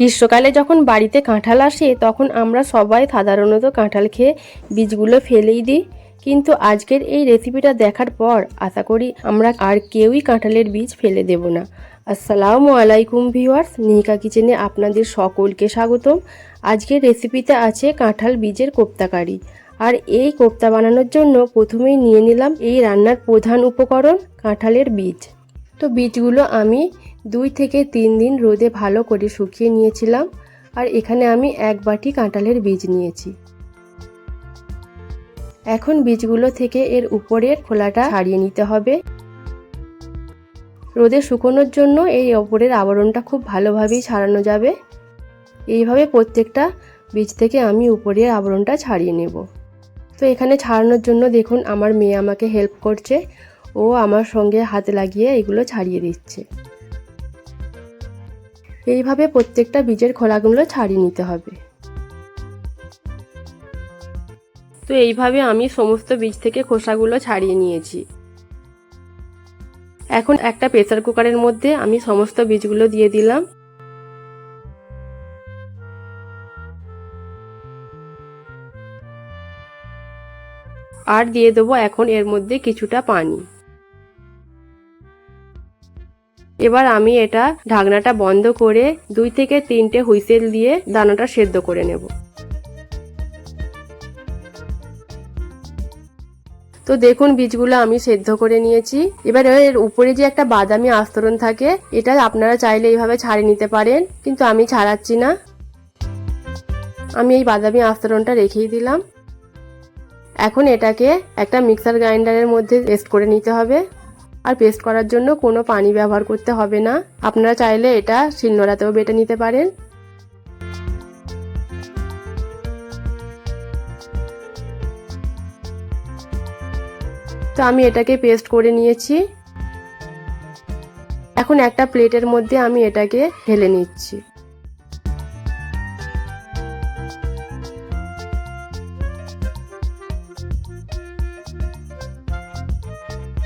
গ্রীষ্মকালে যখন বাড়িতে কাঁঠাল আসে, তখন আমরা সবাই সাধারণত কাঁঠাল খেয়ে বীজগুলো ফেলেই দিই। কিন্তু আজকের এই রেসিপিটা দেখার পর আশা করি আমরা আর কেউই কাঁঠালের বীজ ফেলে দেব না। আসসালামু আলাইকুম ভিউয়ার্স নিহিকা কিচেনে আপনাদের সকলকে স্বাগতম। আজকের রেসিপিতে আছে কাঁঠাল বীজের কোপ্তাকারি আর এই কোপ্তা বানানোর জন্য প্রথমেই নিয়ে নিলাম এই রান্নার প্রধান উপকরণ, কাঁঠালের বীজ। তো বীজগুলো আমি দুই থেকে তিন দিন রোদে ভালো করে শুকিয়ে নিয়েছিলাম, আর এখানে আমি এক বাটি কাঁঠালের বীজ নিয়েছি। এখন বীজগুলো থেকে এর উপরের খোলাটা ছাড়িয়ে নিতে হবে। রোদে শুকোনোর জন্য এই ওপরের আবরণটা খুব ভালোভাবেই ছাড়ানো যাবে। এইভাবে প্রত্যেকটা বীজ থেকে আমি উপরের আবরণটা ছাড়িয়ে নেব। তো এখানে ছাড়ানোর জন্য দেখুন আমার মেয়ে আমাকে হেল্প করছে। ও আমার সঙ্গে হাতে লাগিয়ে এগুলো ছাড়িয়ে দিচ্ছে। এইভাবে প্রত্যেকটা বীজের খোলাগুলো ছাড়িয়ে নিতে হবে। তো এইভাবে আমি সমস্ত বীজ থেকে খোসাগুলো ছাড়িয়ে নিয়েছি। এখন একটা প্রেসার কুকারের মধ্যে আমি সমস্ত বীজগুলো দিয়ে দিলাম। আর দিয়ে দেবো এখন এর মধ্যে কিছুটা পানি। এবার আমি এটা ঢাকনাটা বন্ধ করে দুই থেকে তিনটে হুইসেল দিয়ে দানাটা সেদ্ধ করে নেব। তো দেখুন বীজগুলো আমি সেদ্ধ করে নিয়েছি। এবার এর উপরে যে একটা বাদামি আস্তরণ থাকে, এটা আপনারা চাইলে এইভাবে ছাড়িয়ে নিতে পারেন, কিন্তু আমি ছাড়াচ্ছি না। আমি এই বাদামি আস্তরণটা রেখেই দিলাম। এখন এটাকে একটা মিক্সার গ্রাইন্ডারের মধ্যে পেস্ট করে নিতে হবে। আর পেস্ট করার জন্য কোনো পানি ব্যবহার করতে হবে না। আপনারা চাইলে এটা শিলনোড়াতেও বেটে নিতে পারেন। তো আমি এটাকে পেস্ট করে নিয়েছি। এখন একটা প্লেটের মধ্যে আমি এটাকে ঢেলে নিচ্ছি।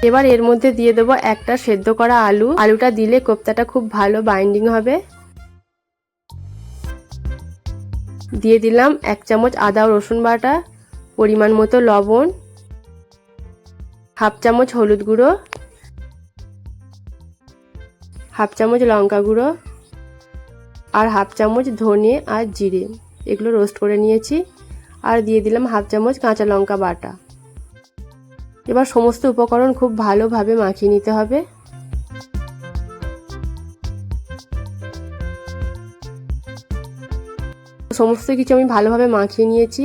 এবার এর মধ্যে দিয়ে দেবো একটা সেদ্ধ করা আলু। আলুটা দিলে কোপ্তাটা খুব ভালো বাইন্ডিং হবে। দিয়ে দিলাম এক চামচ আদা রসুন বাটা, পরিমাণ মতো লবণ, হাফ চামচ হলুদ গুঁড়ো, হাফ চামচ লঙ্কা গুঁড়ো আর হাফ চামচ ধনে আর জিরে। এগুলো রোস্ট করে নিয়েছি। আর দিয়ে দিলাম হাফ চামচ কাঁচা লঙ্কা বাটা। এবার সমস্ত উপকরণ খুব ভালোভাবে মাখিয়ে নিতে হবে। সমস্ত কিছু আমি ভালোভাবে মাখিয়ে নিয়েছি।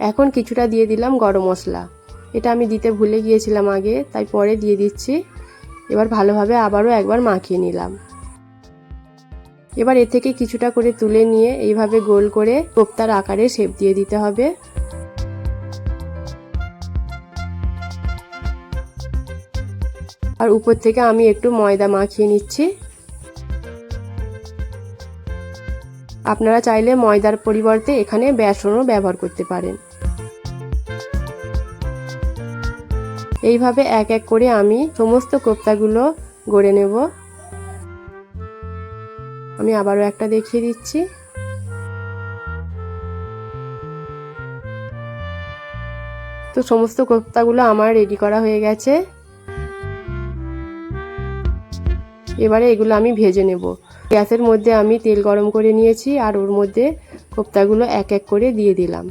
এখন কিছুটা দিয়ে দিলাম গরম মশলা। এটা আমি দিতে ভুলে গিয়েছিলাম আগে, তাই পরে দিয়ে দিচ্ছি। এবার ভালোভাবে আবারও একবার মাখিয়ে নিলাম। এবার এ থেকে কিছুটা করে তুলে নিয়ে এইভাবে গোল করে কোপ্তার আকারে শেপ দিয়ে দিতে হবে। আর উপর থেকে আমি একটু ময়দা মাখিয়ে নিচ্ছি। আপনারা চাইলে ময়দার পরিবর্তে এখানে বেসনও ব্যবহার করতে পারেন। এইভাবে এক এক করে আমি সমস্ত কোপ্তাগুলো গড়ে নেব। আমি আবারও একটা দেখিয়ে দিচ্ছি। তো সমস্ত কোপ্তাগুলো আমার রেডি করা হয়ে গেছে। এবারে এগুলো আমি ভেজে নেব। গ্যাসের মধ্যে আমি তেল গরম করে নিয়েছি আর ওর মধ্যে কোপ্তাগুলো এক এক করে দিয়ে দিলাম।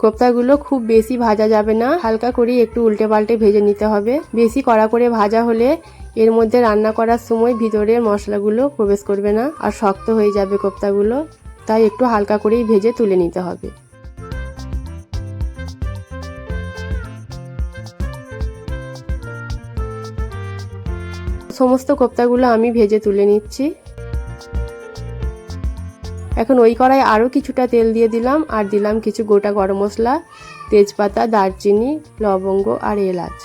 কোপ্তাগুলো খুব বেশি ভাজা যাবে না, হালকা করে একটু উল্টে পাল্টে ভেজে নিতে হবে। বেশি কড়া করে ভাজা হলে এর মধ্যে রান্না করার সময় ভিতরের মশলাগুলো প্রবেশ করবে না আর শক্ত হয়ে যাবে কোপ্তাগুলো, তাই একটু হালকা করেই ভেজে তুলে নিতে হবে। সমস্ত কোপ্তাগুলো আমি ভেজে তুলে নিচ্ছি। এখন ওই কড়াই আরও কিছুটা তেল দিয়ে দিলাম আর দিলাম কিছু গোটা গরম মশলা, তেজপাতা, দারচিনি, লবঙ্গ আর এলাচ।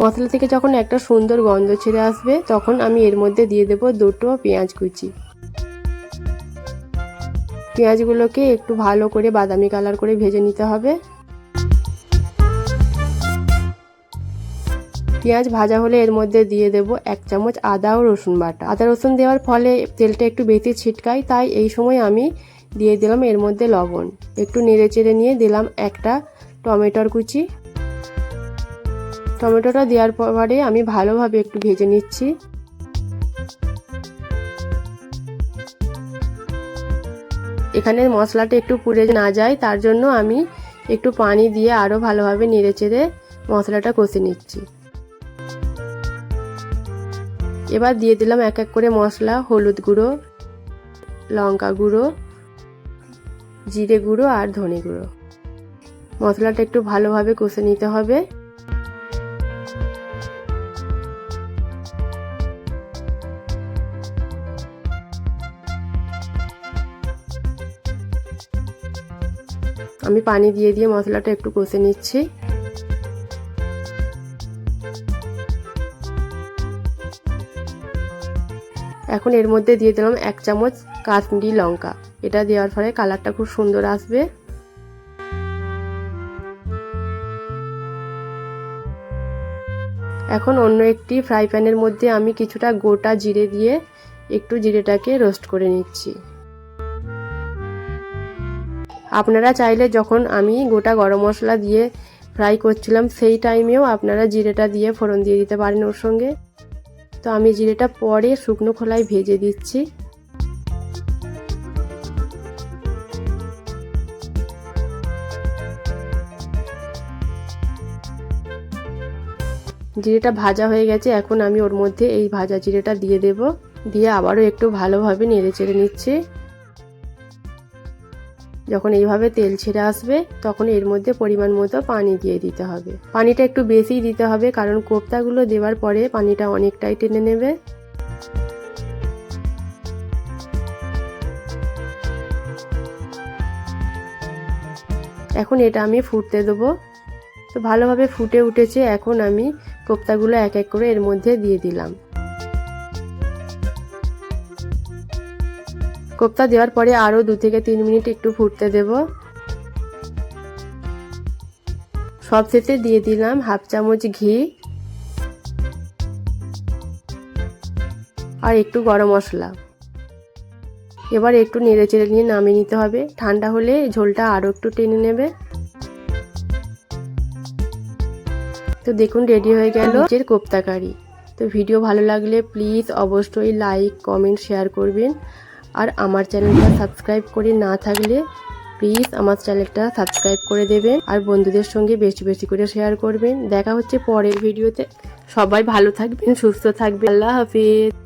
মশলা থেকে যখন একটা সুন্দর গন্ধ ছেড়ে আসবে, তখন আমি এর মধ্যে দিয়ে দেব দুটো পেঁয়াজ কুচি। পেঁয়াজগুলোকে একটু ভালো করে বাদামি কালার করে ভেজে নিতে হবে। পেঁয়াজ ভাজা হলে এর মধ্যে দিয়ে দেব এক চামচ আদা ও রসুন বাটা। আদা রসুন দেওয়ার ফলে তেলটা একটু বেশি ছিটকায়, তাই এই সময় আমি দিয়ে দিলাম এর মধ্যে লবণ। একটু নেড়ে চেড়ে নিয়ে দিলাম একটা টমেটোর কুচি। টমেটোটা দেওয়ার পরে আমি ভালোভাবে একটু ভেজে নিচ্ছি। এখানের মশলাটা একটু পুড়ে না যায়, তার জন্য আমি একটু পানি দিয়ে আরও ভালোভাবে নেড়ে চেড়ে মশলাটা কষে নিচ্ছি। এবার দিয়ে দিলাম এক এক করে মশলা, হলুদ গুঁড়ো, লঙ্কা গুঁড়ো, জিরে গুঁড়ো আর ধনে গুঁড়ো। মশলাটা একটু ভালোভাবে কষে নিতে হবে। আমি পানি দিয়ে দিয়ে মশলাটা একটু কষে নিচ্ছি। এখন এর মধ্যে দিয়ে দিলাম এক চামচ কাশ্মীরি লঙ্কা। এটা দেওয়ার ফলে কালারটা খুব সুন্দর আসবে। এখন অন্য একটি ফ্রাই প্যানের মধ্যে আমি কিছুটা গোটা জিরে দিয়ে একটু জিরেটাকে রোস্ট করে নিচ্ছি। আপনারা চাইলে যখন আমি গোটা গরম মশলা দিয়ে ফ্রাই করছিলাম, সেই টাইমেও আপনারা জিরেটা দিয়ে ফোড়ন দিয়ে দিতে পারেন ওর সঙ্গে। তো আমি জিরেটা পরে শুকনো খোলায় ভেজে দিচ্ছি। জিরেটা ভাজা হয়ে গেছে, এখন আমি ওর মধ্যে এই ভাজা জিরেটা দিয়ে দেব। দিয়ে আবারও একটু ভালোভাবে নেড়ে চেড়ে নিচ্ছি। যখন এইভাবে তেল ছেড়ে আসবে, তখন এর মধ্যে পরিমাণ মতো পানি দিয়ে দিতে হবে। পানিটা একটু বেশি দিতে হবে, কারণ কোপ্তাগুলো দেওয়ার পরে পানিটা অনেকটাই টেনে নেবে। এখন এটা আমি ফুটতে দেবো। তো ভালোভাবে ফুটে উঠেছে, এখন আমি কোপ্তাগুলো এক এক করে এর মধ্যে দিয়ে দিলাম। কোপ্তা দেওয়ার পরে আরও দু থেকে তিন মিনিট একটু ফুটতে দেব। সব শেষে দিয়ে দিলাম হাফ চামচ ঘি। আর একটু গরম মশলা। এবার একটু নেড়ে চেড়ে নিয়ে নামিয়ে নিতে হবে। ঠান্ডা হলে ঝোলটা আরও একটু টেনে নেবে। তো দেখুন রেডি হয়ে গেল এর কোপ্তা কারি। তো ভিডিও ভালো লাগলে প্লিজ অবশ্যই লাইক, কমেন্ট, শেয়ার করবেন। আর আমার চ্যানেলটা সাবস্ক্রাইব করে না থাকলে প্লিজ আমার চ্যানেলটা সাবস্ক্রাইব করে দেবেন আর বন্ধুদের সঙ্গে বেশি বেশি করে শেয়ার করবেন। দেখা হচ্ছে পরের ভিডিওতে। সবাই ভালো থাকবেন, সুস্থ থাকবেন। আল্লাহ হাফিজ।